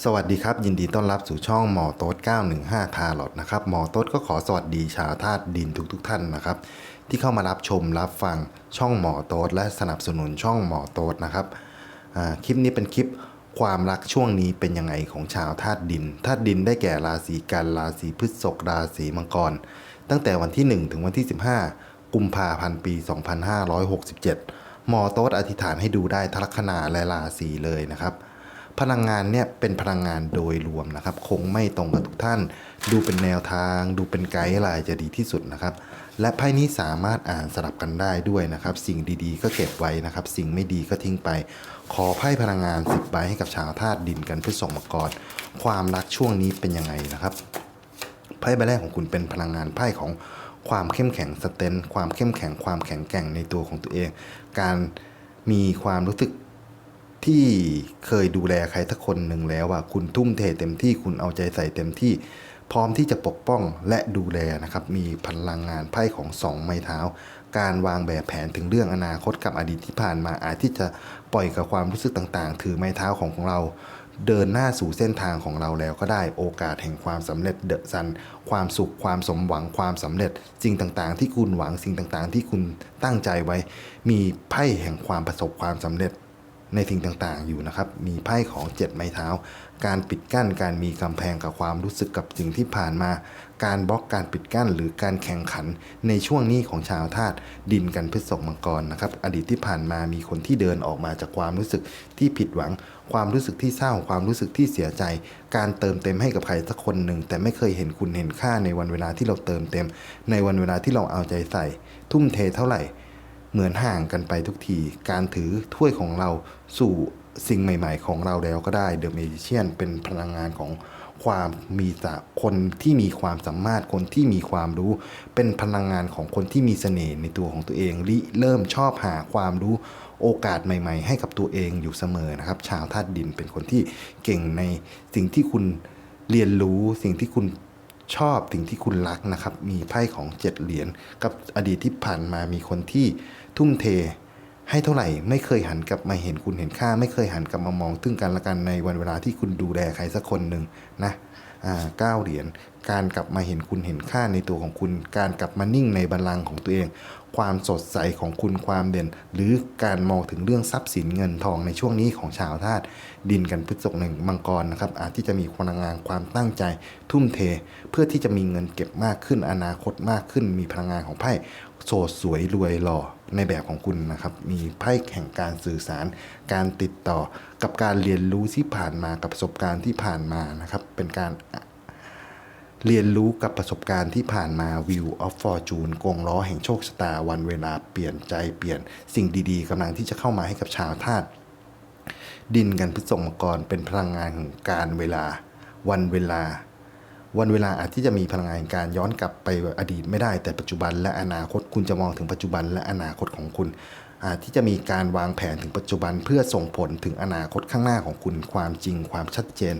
สวัสดีครับ ยินดีต้อนรับสู่ช่องหมอโต๊ด915ทาร์ลอตนะครับหมอโต๊ดก็ขอสวัสดีชาวธาตุดินทุกๆทท่านนะครับ ที่เข้ามารับชมรับฟังช่องหมอโต๊ดและสนับสนุนช่องหมอโต๊ดนะครับคลิปนี้เป็นคลิปความรักช่วงนี้เป็นยังไงของชาวธาตุดินธาตุดินได้แก่ราศีกันราศีพฤษภราศีมังกร ตั้งแต่วันที่ 1 ถึงวันที่ 15 กุมภาพันธ์ปี 2567 หมอโต๊ดอธิษฐานให้ดูได้ทลัคนาและราศีเลยนะครับ พลังงานเนี่ยเป็นพลังงานโดยรวมนะครับ คงไม่ตรงกับทุกท่าน ดูเป็นแนวทาง ดูเป็นไกด์ไลน์จะดีที่สุดนะครับ และไพ่นี้สามารถอ่านสลับกันได้ด้วยนะครับ สิ่งดีๆ ก็เก็บไว้นะครับ สิ่งไม่ดีก็ทิ้งไป ขอไพ่พลังงาน10ใบให้กับชาวธาตุดินกันเพื่อส่งมกรความรักช่วงนี้เป็นยังไงนะครับไพ่ใบแรกของคุณเป็นพลังงานไพ่ของความเข้มแข็งสเตนความเข้มแข็งความแข็งแกร่งในตัวของตัวเอง การมีความรู้สึก ที่เคยดูแลใครสักคนหนึ่งแล้วว่าคุณทุ่มเทเต็มที่คุณเอาใจใส่เต็มที่ พร้อมที่จะปกป้องและดูแลนะครับมีพลังงานไพ่ของสองไม้เท้า การวางแบบแผนถึงเรื่องอนาคตกับอดีตที่ผ่านมาอาจที่จะปล่อยกับความรู้สึกต่างๆ ถือไม้เท้าของของเราเดินหน้าสู่เส้นทางของเราแล้วก็ได้โอกาสแห่งความสำเร็จเดอะซัน ความสุขความสมหวังความสำเร็จ สิ่งต่างๆ ที่คุณหวังสิ่งต่างๆ ที่คุณตั้งใจไว้ มีไพ่แห่งความประสบความสำเร็จ ในสิ่งต่างๆ อยู่นะครับ มีไพ่ของเจ็ดไม้เท้า การปิดกั้น การมีกำแพงกับความรู้สึกกับสิ่งที่ผ่านมา การบล็อกการปิดกั้นหรือการแข่งขันในช่วงนี้ของชาวธาตุดินกันพฤษภมังกรนะครับ อดีตที่ผ่านมามีคนที่เดินออกมาจากความรู้สึกที่ผิดหวัง ความรู้สึกที่เศร้า ความรู้สึกที่เสียใจ การเติมเต็มให้กับใครสักคนหนึ่ง แต่ไม่เคยเห็นคุณเห็นค่าในวันเวลาที่เราเติมเต็ม ในวันเวลาที่เราเอาใจใส่ ทุ่มเทเท่าไหร่ เหมือนห่างกันไปทุกที การถือถ้วยของเรา สู่สิ่งใหม่ ๆ ของเราแล้วก็ได้เดอะเมจิเชียนเป็นพลังงานของความมีสะคนที่มีความสามารถคนที่มีความรู้ เป็นพลังงานของคนที่มีเสน่ห์ในตัวของตัวเองริเริ่มชอบหาความรู้โอกาสใหม่ ๆ ให้กับตัวเองอยู่เสมอนะครับ ชาวธาตุดินเป็นคนที่เก่งในสิ่งที่คุณเรียนรู้สิ่งที่คุณชอบสิ่งที่คุณรักนะครับ มีไพ่ของเจ็ดเหรียญกับอดีตที่ผ่านมามีคนที่ทุ่มเท ให้เท่าไหร่ไม่เคยหันกลับมาเห็นคุณเห็นค่า ไม่เคยหันกลับมามองถึงกันและกันในวันเวลาที่คุณดูแลใครสักคนหนึ่งนะเก้าเหรียญการกลับมาเห็นคุณเห็นค่าในตัวของคุณ การกลับมานิ่งในบัลลังก์ของตัวเอง ความสดใสของคุณความเด่น หรือการมองถึงเรื่องทรัพย์สินเงินทองในช่วงนี้ของชาวธาตุดินกันพฤษภหนึ่งมังกรนะครับ อาจที่จะมีพลังงานความตั้งใจ ทุ่มเท เพื่อที่จะมีเงินเก็บมากขึ้นอนาคตมากขึ้น มีพลังงานของไพ่โสดสวยรวยหล่อ ในแบบของคุณนะครับ มีไพ่แห่งการสื่อสาร การติดต่อกับการเรียนรู้ที่ผ่านมากับประสบการณ์ที่ผ่านมานะครับ เป็นการเรียนรู้กับประสบการณ์ที่ผ่านมา View of Fortune กงล้อแห่งโชคชะตาวันเวลาเปลี่ยนใจเปลี่ยนสิ่งดีๆกำลังที่จะเข้ามาให้กับชาวธาตุดินกันพฤษภมกรเป็นพลังงานของการเวลา วันเวลา วันเวลาอาจที่จะมีพลังงานแห่งการย้อนกลับไปอดีตไม่ได้แต่ปัจจุบันและอนาคต คุณจะมองถึงปัจจุบันและอนาคตของคุณที่จะมีการวางแผนถึงปัจจุบันเพื่อส่งผลถึงอนาคตข้างหน้าของคุณความจริง ความชัดเจน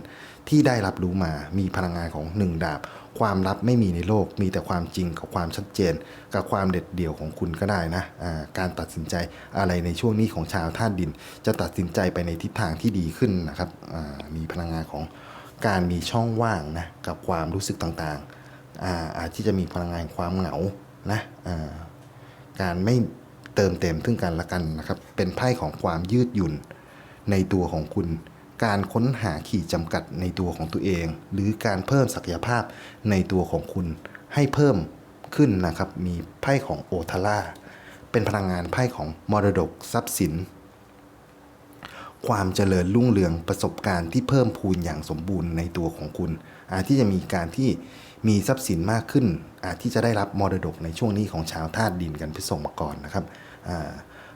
ที่ได้รับรู้มามีพลังงานของหนึ่งดาบ ความลับไม่มีในโลก มีแต่ความจริงกับความชัดเจน กับความเด็ดเดี่ยวของคุณก็ได้นะอ่าการตัดสินใจอะไรในช่วงนี้ของชาวธาตุดิน จะตัดสินใจไปในทิศทางที่ดีขึ้นนะครับมีพลังงานของการมีช่องว่างนะกับความรู้สึกต่างๆอาอาจที่จะมีพลังงานความเหงา นะการไม่เติมเต็มซึ่งกันและกันนะครับ เป็นไพ่ของความยืดหยุ่นในตัวของคุณ การค้นหาขีดจำกัดในตัวของตัวเอง หรือการเพิ่มศักยภาพในตัวของคุณให้เพิ่มขึ้นนะครับ มีไพ่ของโอทาร่าเป็นพลังงานไพ่ของมรดกทรัพย์สิน ความเจริญรุ่งเรืองประสบการณ์ที่เพิ่มพูนอย่างสมบูรณ์ในตัวของคุณอาจที่จะมีการที่ มีทรัพย์สินมากขึ้น อาจที่จะได้รับมรดกในช่วงนี้ของชาวธาตุดินกันพิส่งมาก่อนนะครับ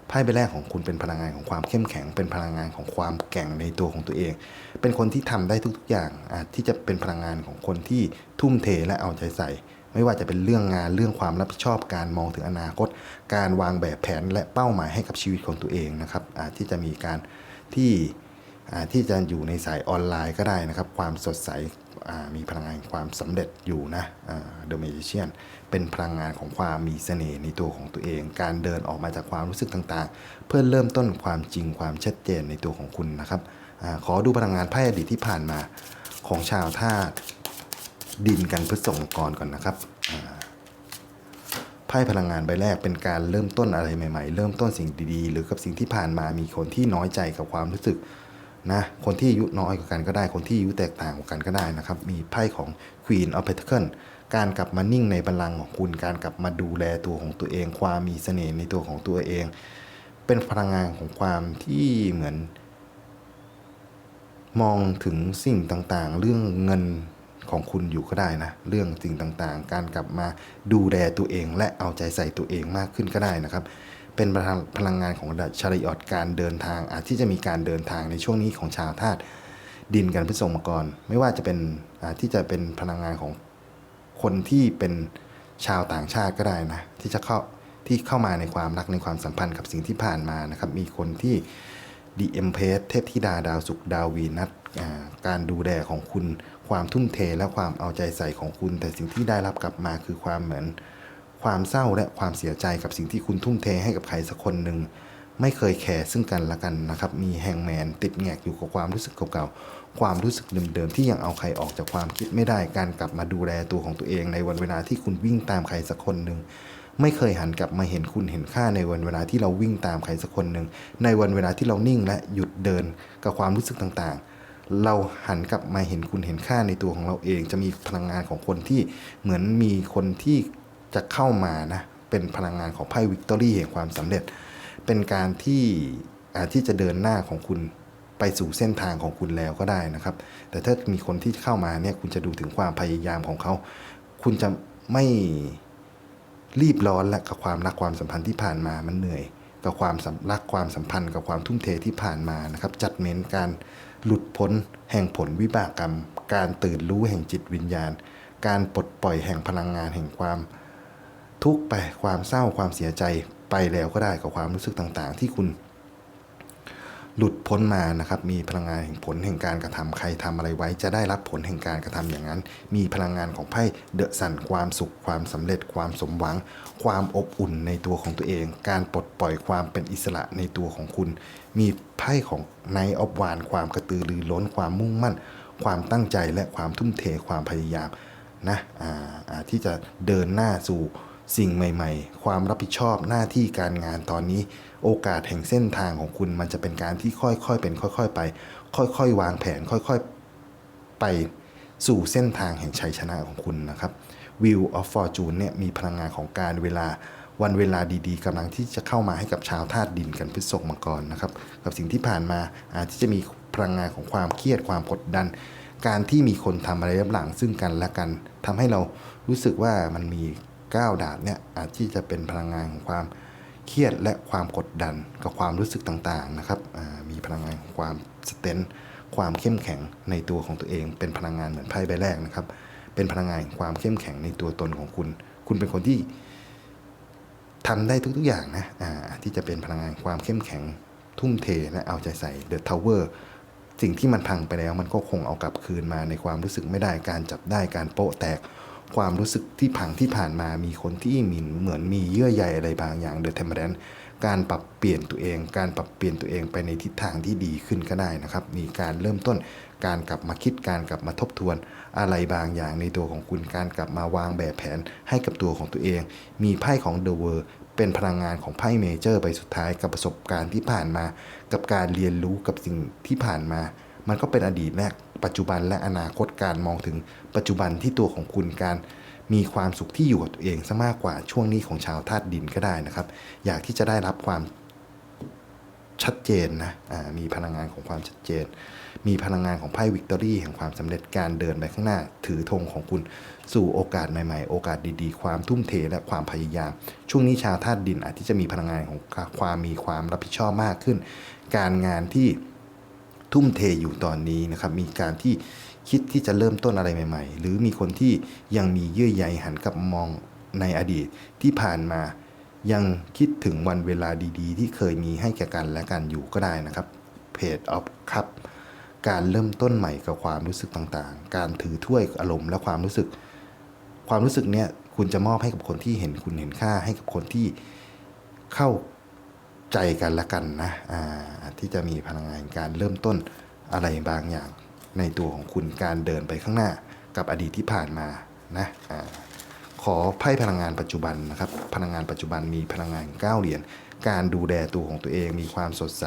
ไพ่ใบแรกของคุณเป็นพลังงานของความเข้มแข็ง เป็นพลังงานของความแกร่งในตัวของตัวเอง เป็นคนที่ทำได้ทุกๆอย่างอาจที่จะเป็นพลังงานของคนที่ทุ่มเทและเอาใจใส่ ไม่ว่าจะเป็นเรื่องงานเรื่องความรับผิดชอบการมองถึงอนาคต การวางแบบแผนและเป้าหมายให้กับชีวิตของตัวเองนะครับอาจที่จะมีการที่ ที่จะอยู่ในสายออนไลน์ก็ได้นะครับ ความสดใสมีพลังงานความสำเร็จอยู่นะเดอะเมจิเชียนเป็นพลังงานของความมีเสน่ห์ในตัวของตัวเอง การเดินออกมาจากความรู้สึกต่างๆ เพื่อเริ่มต้นความจริงความชัดเจนในตัวของคุณนะครับอขอดูพลังงานไพ่อดีตที่ผ่านมาของชาวธาตุดินกันพฤษภมังกรก่อนนะครับไพ่พลังงานใบแรกเป็นการเริ่มต้นอะไรใหม่ ๆ เริ่มต้นสิ่งดีๆ หรือกับสิ่งที่ผ่านมามีคนที่น้อยใจกับความรู้สึก นะคนที่อายุน้อยกว่ากันก็ได้ คนที่อายุแตกต่างกว่ากันก็ได้นะครับ มีไพ่ของ Queen of Pentacles การกลับมานิ่งในบัลลังก์ของคุณ การกลับมาดูแลตัวของตัวเอง ความมีเสน่ห์ในตัวของตัวเอง เป็นพลังงานของความที่เหมือน มองถึงสิ่งต่างๆ เรื่องเงินของคุณอยู่ก็ได้นะ เรื่องสิ่งต่างๆ การกลับมาดูแลตัวเองและเอาใจใส่ตัวเองมากขึ้นก็ได้นะครับ เป็นพลังพลังงานของชาริออตการเดินทาง อาจที่จะมีการเดินทางในช่วงนี้ของชาวธาตุดินกันพฤษภมกร ไม่ว่าจะเป็นที่จะเป็นพลังงานของคนที่เป็นชาวต่างชาติก็ได้นะที่จะเข้าที่เข้ามาในความรักในความสัมพันธ์กับสิ่งที่ผ่านมานะครับ มีคนที่ดีเอ็มเพสเทพธิดาดาวสุขดาววีนัสการดูแลของคุณความทุ่มเทและความเอาใจใส่ของคุณ แต่สิ่งที่ได้รับกลับมาคือความเหมือน ความเศร้าและความเสียใจกับสิ่งที่คุณทุ่มเทให้กับใครสักคนหนึ่งไม่เคยแคร์ซึ่งกันและกันนะครับ มีแฮงแมนติดแงกอยู่กับความรู้สึกเก่าๆ ความรู้สึกเดิมๆ ที่ยังเอาใครออกจากความคิดไม่ได้ การกลับมาดูแลตัวของตัวเองในวันเวลาที่คุณวิ่งตามใครสักคนหนึ่ง ไม่เคยหันกลับมาเห็นคุณเห็นค่าในวันเวลาที่เราวิ่งตามใครสักคนหนึ่ง ในวันเวลาที่เรานิ่งและหยุดเดินกับความรู้สึกต่างๆ เราหันกลับมาเห็นคุณเห็นค่าในตัวของเราเอง จะมีพลังงานของคนที่เหมือนมีคนที่ จะเข้ามานะเป็นพลังงานของไพ่วิกตอรี่แห่งความสำเร็จ เป็นการที่ที่จะเดินหน้าของคุณไปสู่เส้นทางของคุณแล้วก็ได้นะครับ แต่ถ้ามีคนที่เข้ามาเนี่ยคุณจะดูถึงความพยายามของเขา คุณจะไม่รีบร้อนและกับความรักความสัมพันธ์ที่ผ่านมามันเหนื่อย กับความรักความสัมพันธ์กับความทุ่มเทที่ผ่านมานะครับ จัดเน้นการหลุดพ้นแห่งผลวิบากกรรม การตื่นรู้แห่งจิตวิญญาณ การปลดปล่อยแห่งพลังงานแห่งความ ทุกข์ไปความเศร้าความเสียใจไปแล้วก็ได้กับความรู้สึกต่างๆ ที่คุณหลุดพ้นมานะครับ มีพลังงานแห่งผลแห่งการกระทำใครทำอะไรไว้จะได้รับผลแห่งการกระทำอย่างนั้น มีพลังงานของไพ่เดอะสันความสุขความสำเร็จความสมหวัง ความอบอุ่นในตัวของตัวเอง การปลดปล่อยความเป็นอิสระในตัวของคุณ มีไพ่ของไนออฟวานความกระตือรือร้น ความมุ่งมั่น ความตั้งใจและความทุ่มเทความพยายามนะอาที่จะเดินหน้าสู่ สิ่งใหม่ ๆ ความรับผิดชอบหน้าที่การงานตอนนี้ โอกาสแห่งเส้นทางของคุณมันจะเป็นการที่ค่อยๆเป็น ค่อย ๆ ไป ค่อยๆ วางแผนค่อยๆ ไปสู่เส้นทางแห่งชัยชนะของคุณนะครับ Wheel of Fortune เนี่ยมีพลังงานของการเวลาวันเวลาดีๆกำลังที่จะเข้ามาให้กับชาวธาตุดินกันพฤษภมังกรนะครับกับสิ่งที่ผ่านมาอาจจะมีพลังงานของความเครียดความกดดัน การที่มีคนทำอะไรรับหลังซึ่งกันและกันทำให้เรารู้สึกว่ามันมี ก้าดาบเนี่ยอาจที่จะเป็นพลังงานของความเครียดและความกดดันกับความรู้สึกต่างๆนะครับมีพลังงานของความสเตนความเข้มแข็งในตัวของตัวเอง เป็นพลังงานเหมือนไพ่ใบแรกนะครับ เป็นพลังงานแห่งความเข้มแข็งในตัวตนของคุณ คุณเป็นคนที่ทำได้ทุกๆอย่างนะอ่าที่จะเป็นพลังงานความเข้มแข็งทุ่มเทและเอาใจใส่เดอะทาวเวอร์สิ่งที่มันพังไปแล้วมันก็คงเอากลับคืนมาในความรู้สึกไม่ได้การจับได้การโปะแตก ความรู้สึกที่พังที่ผ่านมามีคนที่มีเหมือนมีเยื่อใยอะไรบางอย่างเดอะเทมเ r รนการปรับเปลี่ยนตัวเอง การปรับเปลี่ยนตัวเองไปในทิศทางที่ดีขึ้นก็ได้นะครับมีการเริ่มต้นการกลับมาคิดการกลับมาทบทวน อะไรบางอย่างในตัวของคุณการกลับมาวางแบบแผนให้กับตัวของตัวเอง มีไพ่ของเดอะเวอร์เป็นพลังงานของไพ่เมเจอร์ไปสุดท้ายกับประสบการณ์ที่ผ่านมา กับการเรียนรู้กับสิ่งที่ผ่านมา มันก็เป็นอดีตและ ปัจจุบันและอนาคตการมองถึงปัจจุบันที่ตัวของคุณการมีความสุขที่อยู่กับตัวเองซะมากกว่าช่วงนี้ของชาวธาตุดินก็ได้นะครับ อยากที่จะได้รับความชัดเจนนะมีพลังงานของความชัดเจน มีพลังงานของไพ่วิกตอรี่แห่งความสำเร็จการเดินไปข้างหน้า ถือธงของคุณสู่โอกาสใหม่ๆ โอกาสดีๆ ความทุ่มเทและความพยายาม ช่วงนี้ชาวธาตุดินอาจที่จะมีพลังงานของความมีความรับผิดชอบมากขึ้น การงานที่ ทุ่มเทอยู่ตอนนี้นะครับ มีการที่คิดที่จะเริ่มต้นอะไรใหม่ ๆ หรือมีคนที่ยังมีเยื่อใยหันกลับมองในอดีตที่ผ่านมายังคิดถึงวันเวลาดีๆ ที่เคยมีให้แก่กันและกันอยู่ก็ได้นะครับ เพจออฟคัพการเริ่มต้นใหม่กับความรู้สึกต่างๆ การถือถ้วยอารมณ์และความรู้สึก ความรู้สึกเนี้ยคุณจะมอบให้กับคนที่เห็นคุณเห็นค่าให้กับคนที่เข้า ใจกันละกันนะที่จะมีพลังงานการเริ่มต้นอะไรบางอย่างในตัวของคุณการเดินไปข้างหน้ากับอดีตที่ผ่านมานะอขอไพ่พลังงานปัจจุบันนะครับ พลังงานปัจจุบันมีพลังงานเก้าเหรียญการดูแลตัวของตัวเองมีความสดใส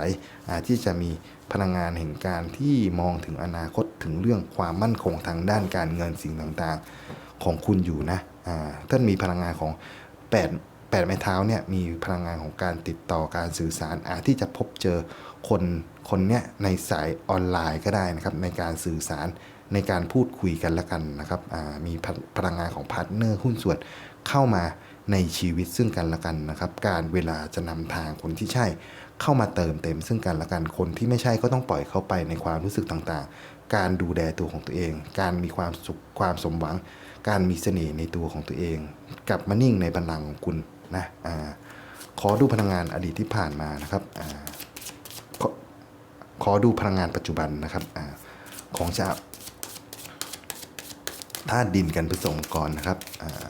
ที่จะมีพลังงานแห่งการที่มองถึงอนาคตถึงเรื่องความมั่นคงทางด้านการเงินสิ่งต่างๆ ของคุณอยู่นะท่านมีพลังงานของ8 8 ไม้เท้าเนี่ยมีพลังงานของการติดต่อการสื่อสารอาจที่จะพบเจอคนคนเนี้ยในสายออนไลน์ก็ได้นะครับในการสื่อสารในการพูดคุยกันละกันนะครับมีพลังงานของพาร์ทเนอร์หุ้นส่วนเข้ามาในชีวิตซึ่งกันและกันนะครับ การเวลาจะนำทางคนที่ใช่เข้ามาเติมเต็มซึ่งกันและกันคนที่ไม่ใช่ก็ต้องปล่อยเข้าไปในความรู้สึกต่างๆ การดูแลตัวของตัวเอง การมีความสุขความสมหวัง การมีเสน่ห์ในตัวของตัวเอง กลับมานิ่งในบัลลังก์ของคุณ นะอาขอดูพลังงานอดีตที่ผ่านมานะครับอาขอขอดูพลังงานปัจจุบันนะครับอาของชาวธาตุดินกันผสมก่อนนะครับอ่า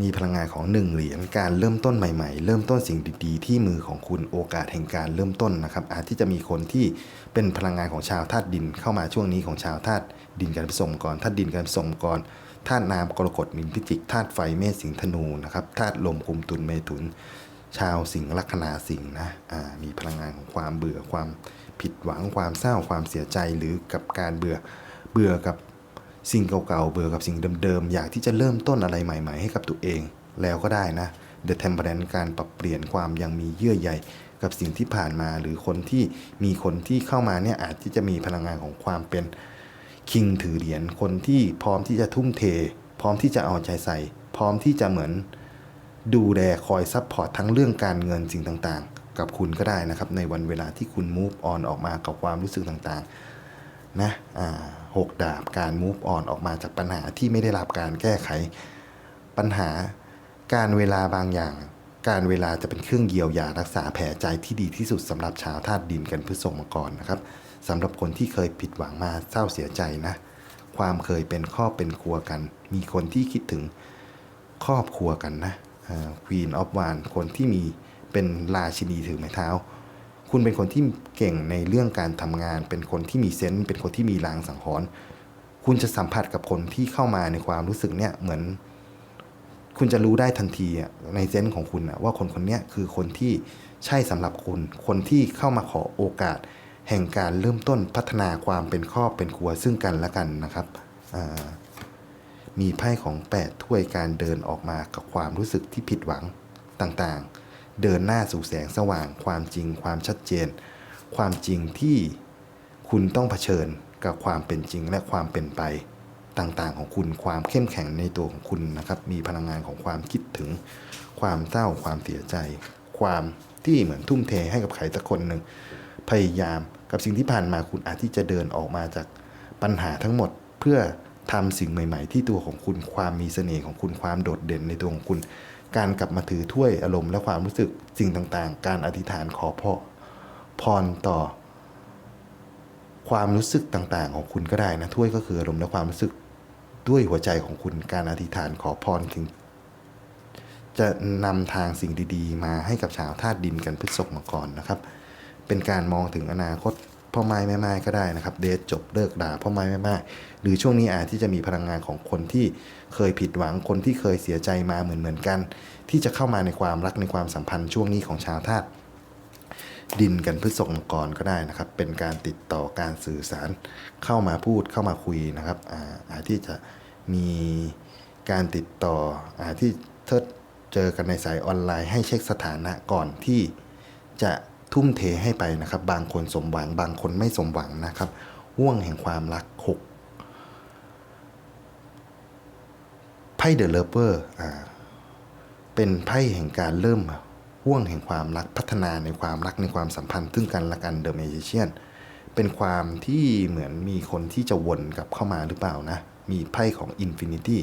มีพลังงานของหนึ่งเหรียญการเริ่มต้นใหม่ๆ เริ่มต้นสิ่งดีๆ ที่มือของคุณโอกาสแห่งการเริ่มต้นนะครับ อาจที่จะมีคนที่เป็นพลังงานของชาวธาตุดินเข้ามาช่วงนี้ของชาวธาตุดินการผสมก่อนธาตุดินการผสมก่อน ธาตุน้ำกรกฎมินพิจิกธาตุไฟเมษสิงธนูนะครับธาตุลมกุมตุลเมถุน ชาวสิงห์ลัคนาสิงห์นะมีพลังงานของความเบื่อความผิดหวังความเศร้าความเสียใจหรือกับการเบื่อเบื่อกับสิ่งเก่าๆเบื่อกับสิ่งเดิมๆอยากที่จะเริ่มต้นอะไรใหม่ ๆ ให้กับตัวเองแล้วก็ได้นะ The Temperance การปรับเปลี่ยนความยังมีเยื่อใยกับสิ่งที่ผ่านมา หรือคนที่มีคนที่เข้ามาเนี่ยอาจที่จะมีพลังงานของความเป็น คิงถือเหรียญคนที่พร้อมที่จะทุ่มเท พร้อมที่จะเอาใจใส่ พร้อมที่จะเหมือนดูแลคอยซัพพอร์ตทั้งเรื่องการเงินสิ่งต่างๆ กับคุณก็ได้นะครับ ในวันเวลาที่คุณ move on ออกมากับความรู้สึกต่างๆนะอ่าหกดาบการ move on ออกมาจากปัญหาที่ไม่ได้รับการแก้ไข ปัญหาการเวลาบางอย่าง การเวลาจะเป็นเครื่องเยียวยารักษาแผลใจที่ดีที่สุดสำหรับชาวธาตุดินกันพฤษภมาก่อนนะครับ สำหรับคนที่เคยผิดหวังมาเศร้าเสียใจนะ ความเคยเป็นครอบเป็นครัวกัน มีคนที่คิดถึงครอบครัวกันนะควีนออฟวานคนที่มีเป็นราชินีถือไม้เท้า คุณเป็นคนที่เก่งในเรื่องการทำงาน เป็นคนที่มีเซนส์เป็นคนที่มีลางสังหรณ์คุณจะสัมผัสกับคนที่เข้ามาในความรู้สึกเนี่ยเหมือน คุณจะรู้ได้ทันทีในเซนส์ของคุณอะว่าคนคนนี้คือคนที่ใช่สำหรับคุณ คนที่เข้ามาขอโอกาส แห่งการเริ่มต้นพัฒนาความเป็นครอบเป็นครัวซึ่งกันและกันนะครับ มีไพ่ของ 8 ถ้วยการเดินออกมากับความรู้สึกที่ผิดหวังต่างๆ เดินหน้าสู่แสงสว่าง ความจริง ความชัดเจน ความจริงที่คุณต้องเผชิญกับความเป็นจริงและความเป็นไปต่างๆ ของคุณความเข้มแข็งในตัวของคุณนะครับ มีพลังงานของความคิดถึง ความเศร้าความเสียใจ ความที่เหมือนทุ่มเทให้กับใครสักคนหนึ่งพยายาม กับสิ่งที่ผ่านมาคุณอาจที่จะเดินออกมาจากปัญหาทั้งหมดเพื่อทำสิ่งใหม่ ๆ ที่ตัวของคุณความมีเสน่ห์ของคุณความโดดเด่นในตัวของคุณ การกลับมาถือถ้วยอารมณ์และความรู้สึกสิ่งต่างๆ การอธิษฐานขอพรพรต่อ ความรู้สึกต่างๆ ของคุณก็ได้นะถ้วยก็คืออารมณ์และความรู้สึกด้วยหัวใจของคุณการอธิษฐานขอพรถึงจะนำทางสิ่งดี ๆ มาให้กับชาวธาตุดินกันพฤษภมาก่อนนะครับ เป็นการมองถึงอนาคตพ่อไม้แม่ไม้ก็ได้นะครับ เดทจบเลิกด่าพ่อไม้แม่ไม้หรือช่วงนี้อาจที่จะมีพลังงานของคนที่เคยผิดหวังคนที่เคยเสียใจมาเหมือนเหมือนกัน ที่จะเข้ามาในความรักในความสัมพันธ์ช่วงนี้ของชาวธาตุดินกันพฤษภมังกรก็ได้นะครับ เป็นการติดต่อการสื่อสารเข้ามาพูดเข้ามาคุยนะครับอาอาจที่จะมีการติดต่ออาจที่เธอเจอกันในสายออนไลน์ให้เช็คสถานะก่อนที่จะ ทุ่มเทให้ไปนะครับ บางคนสมหวัง บางคนไม่สมหวังนะครับห่วงแห่งความรักหกไพ่เดอะเลเวอร์อ่าเป็นไพ่แห่งการเริ่มห่วงแห่งความรักพัฒนาในความรักในความสัมพันธ์ซึ่งกันและกันเดอะเมจิเชียนเป็นความที่เหมือนมีคนที่จะวนกลับเข้ามาหรือเปล่านะ มีไพ่ของอินฟินิตี้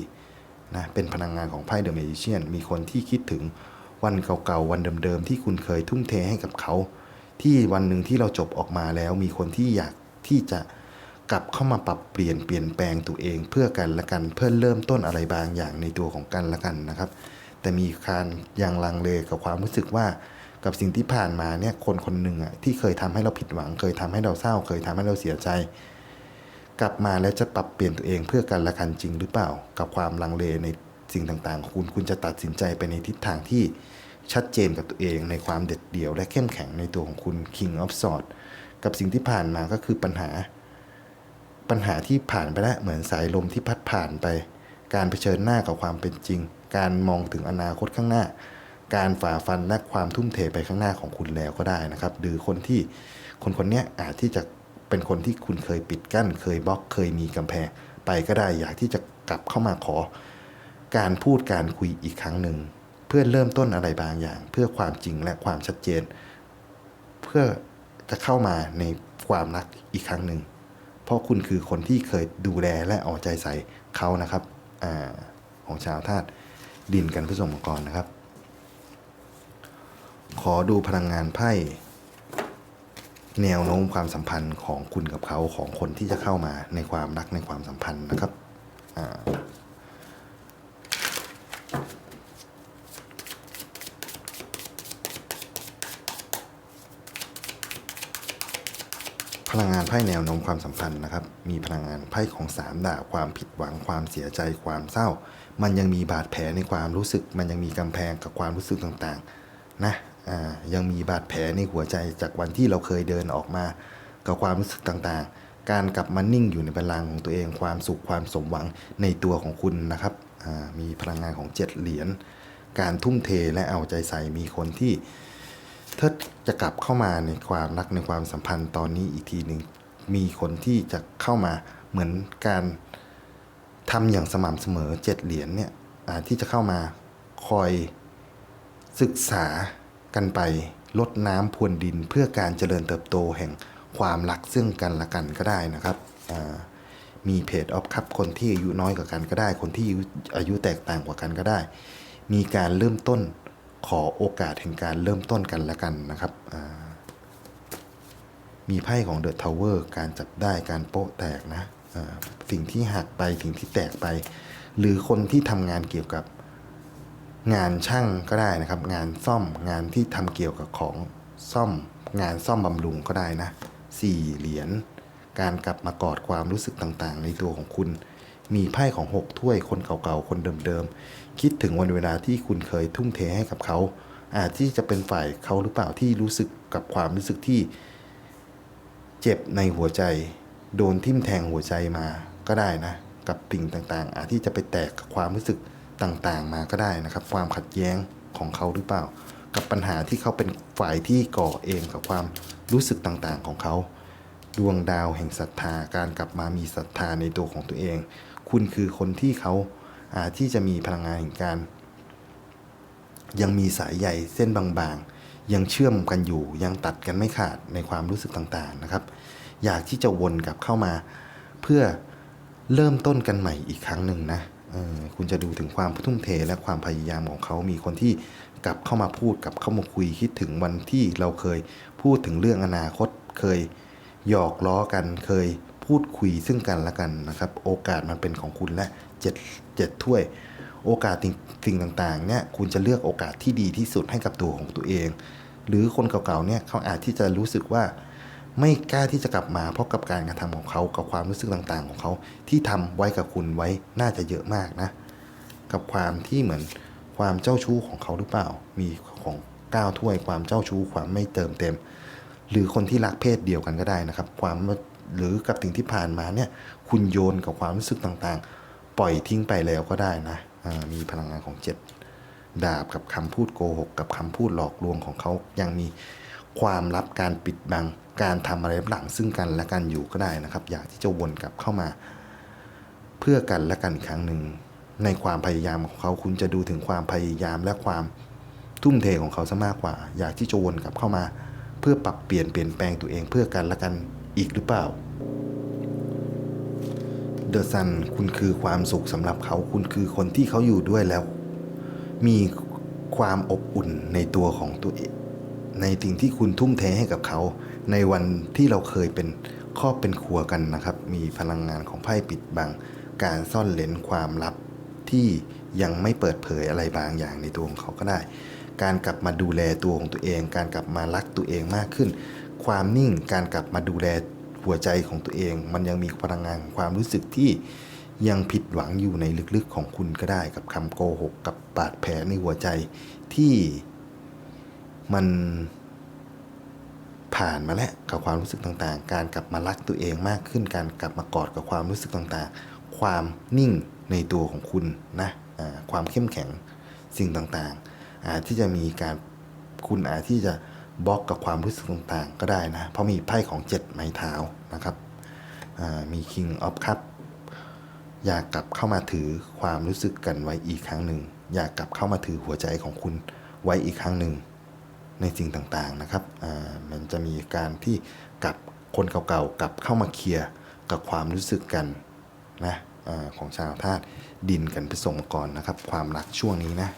นะเป็นพลังงานของไพ่เดอะเมจิเชียนมีคนที่คิดถึงวันเก่าๆ วันเดิมๆ ที่คุณเคยทุ่มเทให้กับเขา ที่วันหนึ่งที่เราจบออกมาแล้ว มีคนที่อยากที่จะกลับเข้ามาปรับเปลี่ยนเปลี่ยนแปลงตัวเอง เพื่อกันและกันเพื่อเริ่มต้นอะไรบางอย่างในตัวของกันและกันนะครับ แต่มีการยังลังเลกับความรู้สึกว่ากับสิ่งที่ผ่านมาเนี่ยคนคนหนึ่งอะที่เคยทำให้เราผิดหวัง เคยทำให้เราเศร้า เคยทำให้เราเสียใจ กลับมาแล้วจะปรับเปลี่ยนตัวเองเพื่อกันและกันจริงหรือเปล่า กับความลังเลในสิ่งต่างๆของคุณคุณจะตัดสินใจไปในทิศทางที่ ชัดเจนกับตัวเองในความเด็ดเดี่ยวและเข้มแข็งในตัวของคุณ King of Swords กับสิ่งที่ผ่านมาก็คือปัญหา ปัญหาที่ผ่านไปแล้วเหมือนสายลมที่พัดผ่านไป การเผชิญหน้ากับความเป็นจริง การมองถึงอนาคตข้างหน้า การฝ่าฟันและความทุ่มเทไปข้างหน้าของคุณแล้วก็ได้นะครับ หรือคนที่คนคนนี้อาจที่จะเป็นคนที่คุณเคยปิดกั้น เคยบล็อกเคยมีกำแพงไปก็ได้อยากที่จะกลับเข้ามาขอ การพูดการคุยอีกครั้งหนึ่ง เพื่อเริ่มต้นอะไรบางอย่าง เพื่อความจริงและความชัดเจน เพื่อจะเข้ามาในความรักอีกครั้งหนึ่ง เพราะคุณคือคนที่เคยดูแลและเอาใจใส่เขานะครับอของชาวธาตุดินกันผสมกรนะครับ ขอดูพลังงานไพ่แนวโน้มความสัมพันธ์ของคุณกับเขาของคนที่จะเข้ามาในความรักในความสัมพันธ์นะครับอ่า ลังงานไพ่แนวโน้มความสัมพันธ์นะครับ มีพลังงานไพ่ของสามดาบความผิดหวังความเสียใจความเศร้า มันยังมีบาดแผลในความรู้สึก มันยังมีกำแพงกับความรู้สึกต่างๆนะอ่ายังมีบาดแผลในหัวใจจากวันที่เราเคยเดินออกมา กับความรู้สึกต่างๆ การกลับมานิ่งอยู่ในบัลลังของตัวเองความสุขความสมหวังในตัวของคุณนะครับอ่ามีพลังงานของเจ็ดเหรียญการทุ่มเทและเอาใจใส่มีคนที่ ถ้าจะกลับเข้ามาในความรักในความสัมพันธ์ตอนนี้อีกทีหนึ่งมีคนที่จะเข้ามาเหมือนการทำอย่างสม่ำเสมอเจ็ดเหรียญเนี่ยที่จะเข้ามาคอยศึกษากันไปลดน้ำพรวนดินเพื่อการเจริญเติบโตแห่งความรักซึ่งกันและกันก็ได้นะครับมีเพจออฟคัพคนที่อายุน้อยกว่ากันก็ได้ คนที่อายุแตกต่างกว่ากันก็ได้ มีการเริ่มต้น ขอโอกาสแห่งการเริ่มต้นกันละกันนะครับ มีไพ่ของเดอะทาวเวอร์การจับได้การโป๊ะแตกนะสิ่งที่หักไปสิ่งที่แตกไป หรือคนที่ทำงานเกี่ยวกับงานช่างก็ได้นะครับ งานซ่อมงานที่ทำเกี่ยวกับของซ่อม งานซ่อมบำรุงก็ได้นะสี่เหรียญการกลับมากอดความรู้สึกต่างๆ ในตัวของคุณ มีไพ่ของหกถ้วยคนเก่าๆ คนเดิมๆ คิดถึงวันเวลาที่คุณเคยทุ่มเทให้กับเขา อาจที่จะเป็นฝ่ายเขาหรือเปล่าที่รู้สึกกับความรู้สึกที่ เจ็บในหัวใจ โดนทิ่มแทงหัวใจมาก็ได้นะ กับสิ่งต่างๆ อาจที่จะไปแตกกับความรู้สึกต่างๆ มาก็ได้นะครับ ความขัดแย้งของเขาหรือเปล่า กับปัญหาที่เขาเป็นฝ่ายที่ก่อเองกับความรู้สึกต่างๆของเขา ดวงดาวแห่งศรัทธาการกลับมามีศรัทธาในตัวของตัวเอง คุณคือคนที่เขา ที่จะมีพลังงานแห่งการ ยังมีสายใยเส้นบางๆ ยังเชื่อมกันอยู่ ยังตัดกันไม่ขาดในความรู้สึกต่างๆนะครับ อยากที่จะวนกลับเข้ามา เพื่อเริ่มต้นกันใหม่อีกครั้งหนึ่งนะออคุณจะดูถึงความทุ่มเทและความพยายามของเขา มีคนที่กลับเข้ามาพูดกลับเข้ามาคุยคิดถึงวันที่เราเคยพูดถึงเรื่องอนาคต เคยหยอกล้อกัน เคยพูดคุยซึ่งกันและกันนะครับ โอกาสมันเป็นของคุณและ เจ็ดถ้วย โอกาสสิ่งต่างๆเนี่ยคุณจะเลือกโอกาสที่ดีที่สุดให้กับตัวของตัวเอง หรือคนเก่าๆเนี่ยเขาอาจที่จะรู้สึกว่าไม่กล้าที่จะกลับมาเพราะกับการกระทำของเขากับความรู้สึกต่างๆ ของเขาที่ทำไว้กับคุณไว้น่าจะเยอะมากนะ กับความที่เหมือนความเจ้าชู้ของเขาหรือเปล่า มีของก้าวถ้วยความเจ้าชู้ความไม่เติมเต็ม หรือคนที่รักเพศเดียวกันก็ได้นะครับ ความหรือกับสิ่งที่ผ่านมาเนี่ยคุณโยนกับความรู้สึกต่างๆ ปล่อยทิ้งไปแล้วก็ได้นะมีพลังงานของเจ็ดดาบกับคำพูดโกหก กับคำพูดหลอกลวงของเขายังมีความลับการปิดบังการทำอะไรหลังซึ่งกันและกันอยู่ก็ได้นะครับ อยากที่จะวนกลับเข้ามา เพื่อกันและกันอีกครั้งหนึ่ง ในความพยายามของเขาคุณจะดูถึงความพยายามและความทุ่มเทของเขาซะมากกว่า อยากที่จะวนกลับเข้ามา เพื่อปรับเปลี่ยนเปลี่ยนแปลงตัวเองเพื่อกันและกันอีกหรือเปล่า เดอะซันคุณคือความสุขสำหรับเขาคุณคือคนที่เขาอยู่ด้วยแล้ว มีความอบอุ่นในตัวของตัวเอง ในสิ่งที่คุณทุ่มเทให้กับเขา ในวันที่เราเคยเป็นครอบเป็นครัวกันนะครับ มีพลังงานของไพ่ปิดบัง การซ่อนเลนความลับที่ยังไม่เปิดเผยอะไรบางอย่างในตัวของเขาก็ได้ การกลับมาดูแลตัวของตัวเอง การกลับมารักตัวเองมากขึ้น ความนิ่งการกลับมาดูแล หัวใจของตัวเอง มันยังมีพลังงานของความรู้สึกที่ยังผิดหวังอยู่ในลึกๆของคุณก็ได้กับคำโกหกกับบาดแผลในหัวใจที่มันผ่านมาแล้วกับความรู้สึกต่างๆ การกลับมารักตัวเองมากขึ้น การกลับมากอดกับความรู้สึกต่างๆ ความนิ่งในตัวของคุณนะอ่าความเข้มแข็งสิ่งต่างๆอาจที่จะมีการคุณอาจที่จะ บล็อกกับความรู้สึกต่างๆ ก็ได้นะ เพราะมีไพ่ของเจ็ดไม้เท้านะครับมี King of Cup อยากกลับเข้ามาถือความรู้สึกกันไว้อีกครั้งหนึ่ง อยากกลับเข้ามาถือหัวใจของคุณไว้อีกครั้งหนึ่ง ในสิ่งต่างๆนะครับมันจะมีการที่กับคนเก่าๆกลับเข้ามาเคลียร์กับความรู้สึกกันนะอของชาวธาตุดินกันผสมก่อนนะครับ ความรักช่วงนี้นะ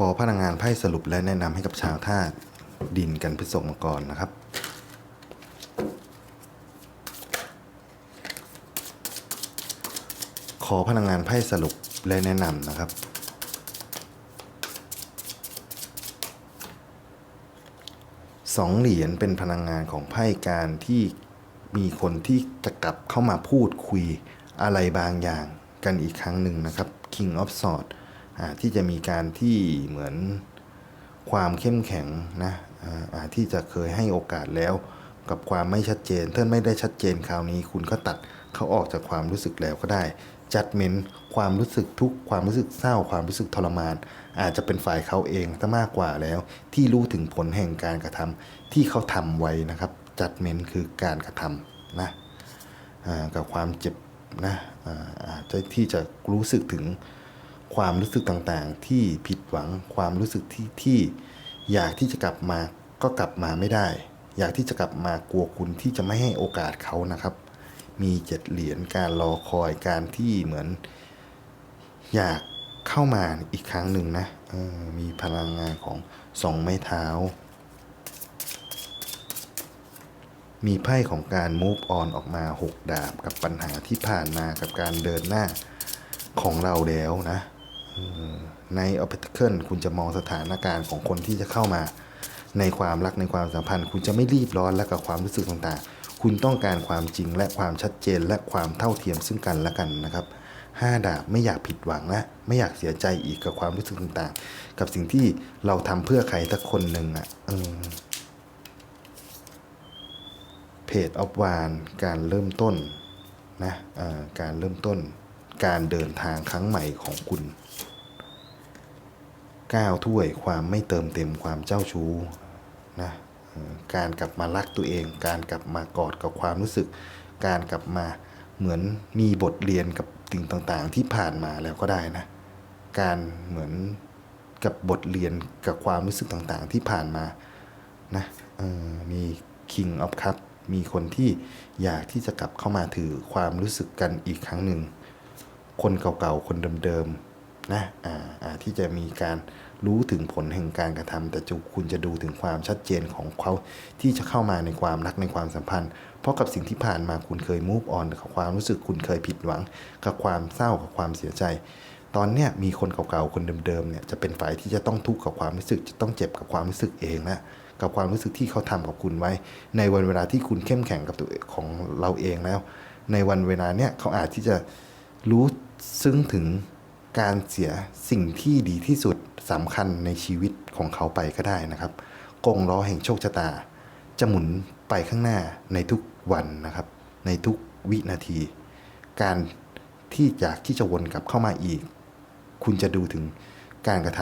อ่าขอพลังงานไพ่สรุปและแนะนำให้กับชาวธาตุดินกันผสมก่อนนะครับ ขอพลังงานไพ่สรุปและแนะนำนะครับ สองเหรียญเป็นพลังงานของไพ่การที่มีคนที่จะกลับเข้ามาพูดคุยอะไรบางอย่างกันอีกครั้งหนึ่งนะครับ King of Swords ที่จะมีการที่เหมือนความเข้มแข็งนะที่จะเคยให้โอกาสแล้วกับความไม่ชัดเจนถ้านไม่ได้ชัดเจนคราวนี้ คุณก็ตัดเขาออกจากความรู้สึกแล้วก็ได้ จัดเมนความรู้สึกทุกความรู้สึกเศร้าความรู้สึกทรมาน อาจจะเป็นฝ่ายเขาเองซะมากกว่าแล้ว ที่รู้ถึงผลแห่งการกระทำที่เขาทำไว้นะครับ จัดเมนคือการกระทำนะกับความเจ็บนะอาจจะที่จะรู้สึกถึง ความรู้สึกต่างๆ ที่ผิดหวังความรู้สึกที่ที่อยากที่จะกลับมาก็กลับมาไม่ได้ อยากที่จะกลับมากลัวคุณที่จะไม่ให้โอกาสเขานะครับ มีเจ็ดเหรียญการรอคอยการที่เหมือน อยากเข้ามาอีกครั้งหนึ่งนะออมีพลังงานของสองไม้เท้า มีไพ่ของการ move on ออกมา6ดาบกับปัญหาที่ผ่านมากับการเดินหน้าของเราแล้วนะ ใน o p t a c l คุณจะมองสถานการณ์ของคนที่จะเข้ามา ในความรักในความสัมพันธ์ คุณจะไม่รีบร้อนและกับความรู้สึกต่างๆ คุณต้องการความจริงและความชัดเจนและความเท่าเทียมซึ่งกันและกันนะครับห้าดาบไม่อยากผิดหวังและไม่อยากเสียใจอีกกับความรู้สึกต่างๆ กับสิ่งที่เราทำเพื่อใครสักคนหนึ่งอะเพจออฟวานการเริ่มต้นนะการเริ่มต้น การเดินทางครั้งใหม่ของคุณ ก้าวถ้วยความไม่เติมเต็มความเจ้าชู้นะการกลับมารักตัวเอง การกลับมากอดกับความรู้สึก การกลับมาเหมือนมีบทเรียนกับสิ่งต่างๆ ที่ผ่านมาแล้วก็ได้นะ การเหมือนกับบทเรียนกับความรู้สึกต่างๆ ที่ผ่านมานะมี King of Cup มีคนที่อยากที่จะกลับเข้ามาถือความรู้สึกกันอีกครั้งหนึ่ง คนเก่าๆ คนเดิมๆ นะที่จะมีการรู้ถึงผลแห่งการกระทำแต่จุคุณจะดูถึงความชัดเจนของเขาที่จะเข้ามาในความรักในความสัมพันธ์ เพราะกับสิ่งที่ผ่านมาคุณเคย move on กับความรู้สึกคุณเคยผิดหวัง กับความเศร้ากับความเสียใจ ตอนเนี้ยมีคนเก่าๆคนเดิมๆเนี่ยจะเป็นฝ่ายที่จะต้องทุกข์กับความรู้สึกจะต้องเจ็บกับความรู้สึกเองนะกับความรู้สึกที่เขาทำกับคุณไว้ ในวันเวลาที่คุณเข้มแข็งกับตัวของเราเองแล้ว ในวันเวลาเนี้ยเขาอาจที่จะรู้ซึ้งถึง การเสียสิ่งที่ดีที่สุดสำคัญในชีวิตของเขาไปก็ได้นะครับกงล้อแห่งโชคชะตา จะหมุนไปข้างหน้าในทุกวันนะครับ ในทุกวินาที การที่อยากที่จะวนกลับเข้ามาอีก คุณจะดูถึงการกระท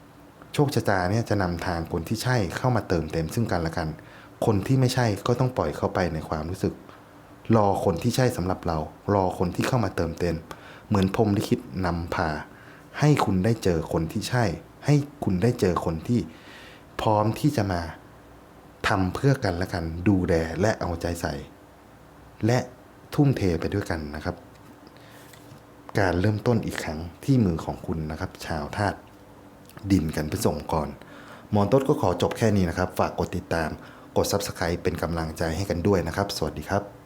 ำโชคชะตาเนี่ยจะนำทางคนที่ใช่เข้ามาเติมเต็มซึ่งกันและกัน คนที่ไม่ใช่ก็ต้องปล่อยเข้าไปในความรู้สึก รอคนที่ใช่สำหรับเรา รอคนที่เข้ามาเติมเต็ม เหมือนพรมลิขิตนำพา ให้คุณได้เจอคนที่ใช่ ให้คุณได้เจอคนที่พร้อมที่จะมาทำเพื่อกันและกันดูแลและเอาใจใส่ และทุ่มเทไปด้วยกันนะครับ การเริ่มต้นอีกครั้งที่มือของคุณนะครับ ชาวธาตุดินกันไปส่งก่อนมอนต้นก็ขอจบแค่นี้นะครับ ฝากกดติดตามกด Subscribe เป็นกำลังใจให้กันด้วยนะครับ สวัสดีครับ